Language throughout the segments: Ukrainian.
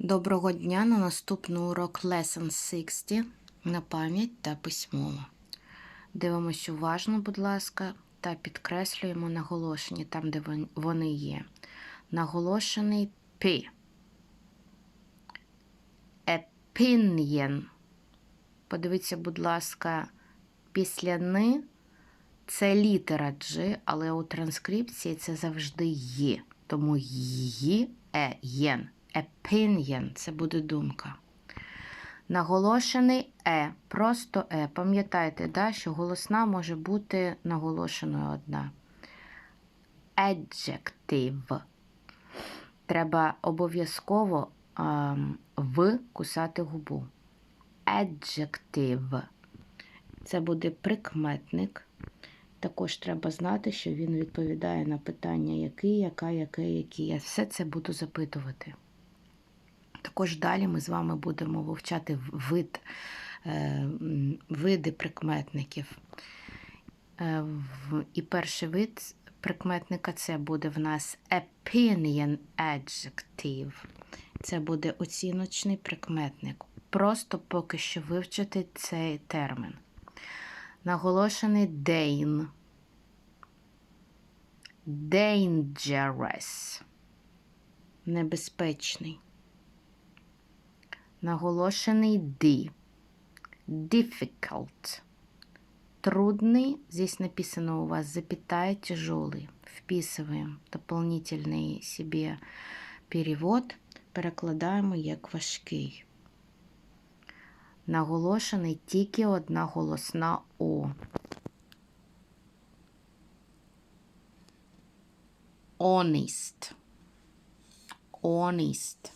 Доброго дня на наступний урок Lesson 60 на пам'ять та письмово. Дивимось уважно, будь ласка, та підкреслюємо наголошені там, де вони є. Наголошений P. Opinion. Подивіться, будь ласка, після ни це літера G, але у транскрипції це завжди є. Тому її е, єн. Opinion – це буде думка. Наголошений е, просто е. Пам'ятайте, да, що голосна може бути наголошеною одна. Adjective. Треба обов'язково ем, в кусати губу. Adjective. Це буде прикметник. Також треба знати, що він відповідає на питання який, яка, яке, які. Я все це буду запитувати. Також далі ми з вами будемо вивчати вид, е, види прикметників. Е, І перший вид прикметника це буде в нас opinion adjective. Це буде оціночний прикметник. Просто поки що вивчити цей термін. Наголошений Dane. Dangerous. Небезпечний Наголошений D. Difficult. Трудный. Здесь написано у вас запятая тяжелый. Вписываем дополнительный себе перевод. Перекладаємо як важкий. Наголошений тільки одна голосна О. Honest. Honest.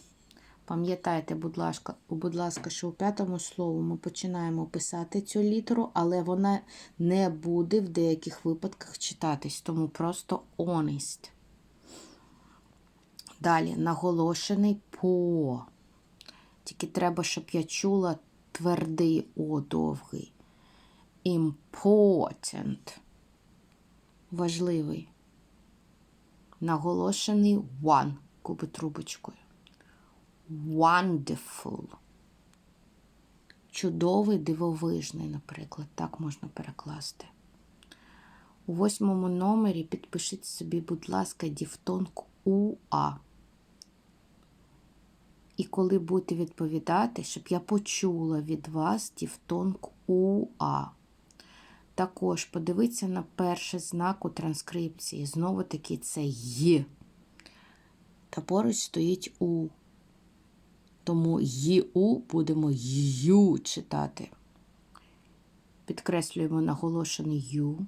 Пам'ятайте, будь ласка, будь ласка, що у п'ятому слову ми починаємо писати цю літеру, але вона не буде в деяких випадках читатись, тому просто honest. Далі наголошений по. Тільки треба, щоб я чула твердий О довгий. Important. Важливий. Наголошений one, куби трубочкою. Wonderful. Чудовий, дивовижний, наприклад, так можна перекласти. У восьмому номері підпишіть собі, будь ласка, діфтонг УА. І коли будете відповідати, щоб я почула від вас діфтонг УА. Також подивіться на перший знак у транскрипції. Знову таки це Й. Та поруч стоїть У. Тому Ю будемо Ю читати. Підкреслюємо наголошений Ю.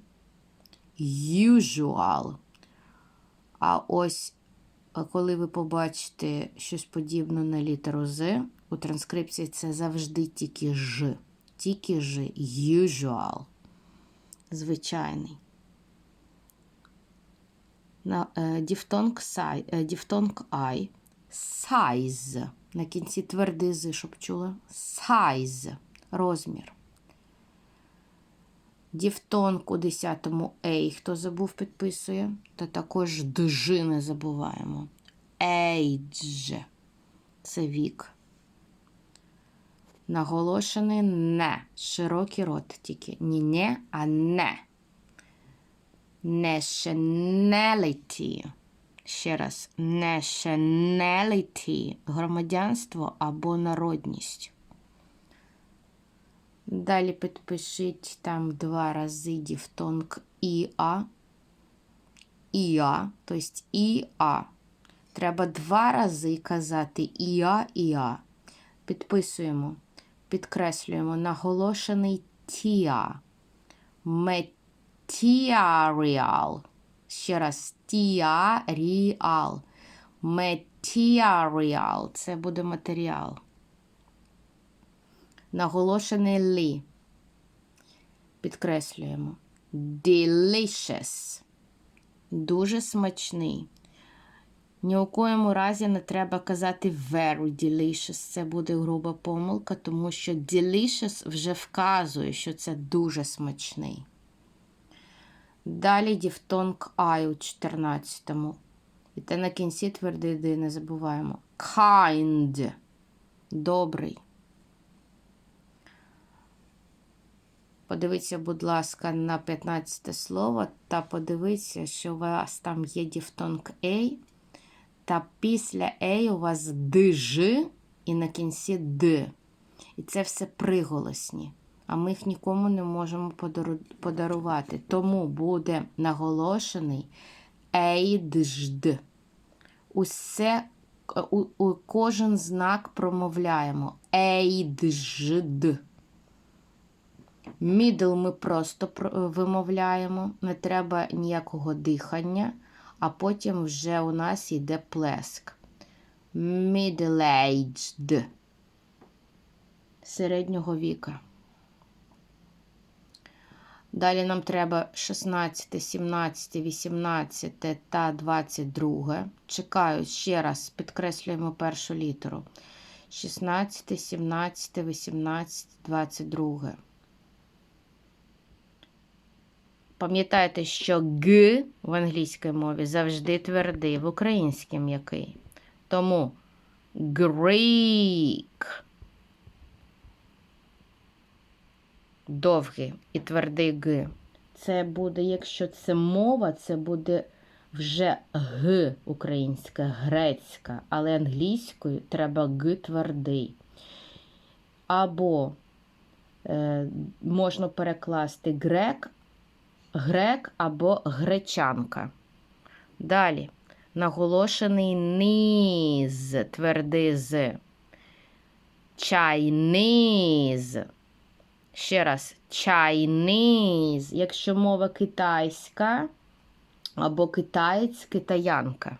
Usual. А ось коли ви побачите щось подібне на літеру З, у транскрипції це завжди тільки Ж. Тільки Ж. Usual. Звичайний. Е, е, діфтонг I. Size. На кінці твердий з, щоб чула. Size. Розмір. Діфтонг у 10-му Ей, хто забув, підписує. Та також джи не забуваємо. Age. Це вік. Наголошений не. Широкий рот тільки. Ні не, а не. Nationality. Ще раз. Nationality. Громадянство або народність. Далі підпишіть там два рази діфтонг ІА. ІА, тобто ІА. Треба два рази казати ІА, ІА. Підписуємо, підкреслюємо наголошений тіа. Метіаріал. Ще раз тіаріал. Метіаріал. Це буде матеріал. Наголошений лі. Підкреслюємо. Delicious. Дуже смачний. Ні у коєму разі не треба казати very delicious. Це буде груба помилка, тому що delicious вже вказує, що це дуже смачний. Далі діфтонг I у 14-му. І те на кінці твердий «ди» не забуваємо. Kind. добрий. Подивіться, будь ласка, на 15 слово та подивіться, що у вас там є діфтонг A, та після A у вас ДЖ і на кінці Д. І це все приголосні. А ми їх нікому не можемо подарувати. Тому буде наголошений ейджд. Усе, у, у, кожен знак промовляємо. Ейджд. Мідл ми просто вимовляємо, не треба ніякого дихання, а потім вже у нас йде плеск. Middle-aged. Середнього віка. Далі нам треба 16, 17, 18 та 22. Чекаю ще раз, підкреслюємо першу літеру. 16, 17, 18, 22. Пам'ятайте, що Г в англійській мові завжди твердий, в українській м'який. Тому Greek. Довгий і твердий Г. Це буде, якщо це мова, це буде вже Г українська, грецька, але англійською треба Г твердий. Або е, можна перекласти грек, грек або гречанка. Далі наголошений низ, твердий з. Чайниз. Ще раз, чайниз. Якщо мова китайська або китаєць, китаянка.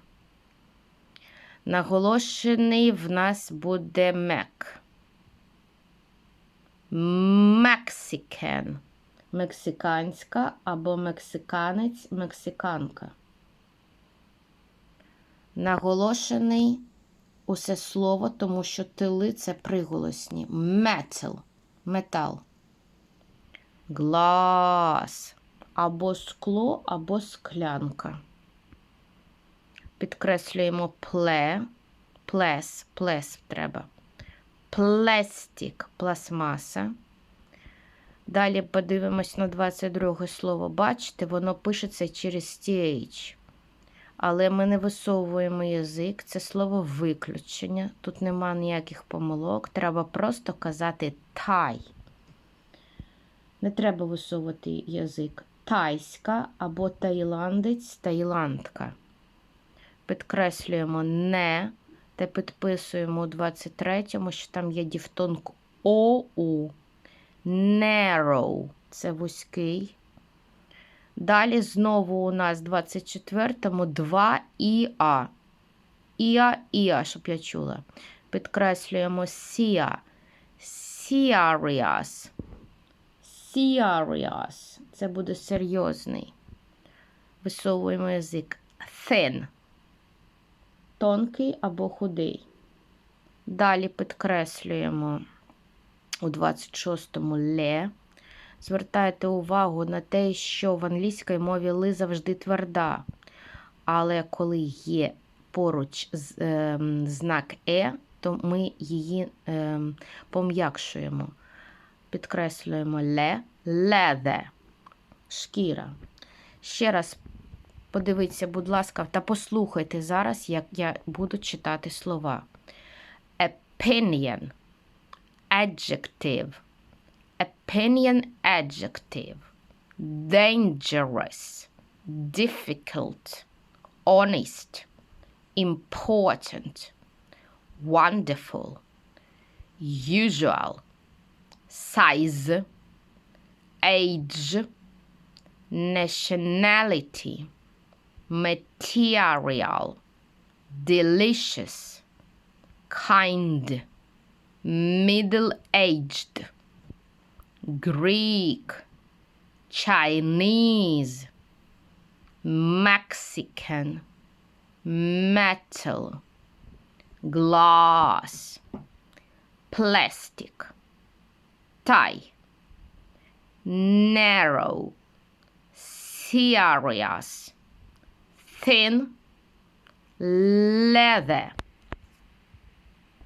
Наголошений в нас буде мек. Мексикен мексиканська або мексиканець, мексиканка. Наголошений усе слово, тому що тили це приголосні. Метал, метал. Глас. Або скло, або склянка. Підкреслюємо пле, плес, плес треба. Плестик, пластмаса. Далі подивимось на 22 слово. Бачите, воно пишеться через TH. Але ми не висовуємо язик, це слово виключення. Тут нема ніяких помилок. Треба просто казати тай. Не треба висовувати язик. Тайська або таїландець, таїландка. Підкреслюємо не, та підписуємо у 23-му, що там є діфтонг ОУ narrow це вузький. Далі знову у нас 24-му 2 іа. Іа, іа, щоб я чула. Підкреслюємо сіа. Serious. Serious. Це буде серйозний. Висовуємо язик. Thin. Тонкий або худий. Далі підкреслюємо у 26-му ле. Звертайте увагу на те, що в англійській мові ли завжди тверда. Але коли є поруч е, знак Е, то ми її е, пом'якшуємо. Підкреслюємо ле, леде, шкіра. Ще раз подивіться, будь ласка, та послухайте зараз, як я буду читати слова. Opinion adjective, opinion adjective, dangerous, difficult, honest, important, wonderful, usual, size, age, nationality, material, delicious, kind middle aged, Greek, Chinese, Mexican, metal, glass, plastic, tie, narrow, serious, thin, leather.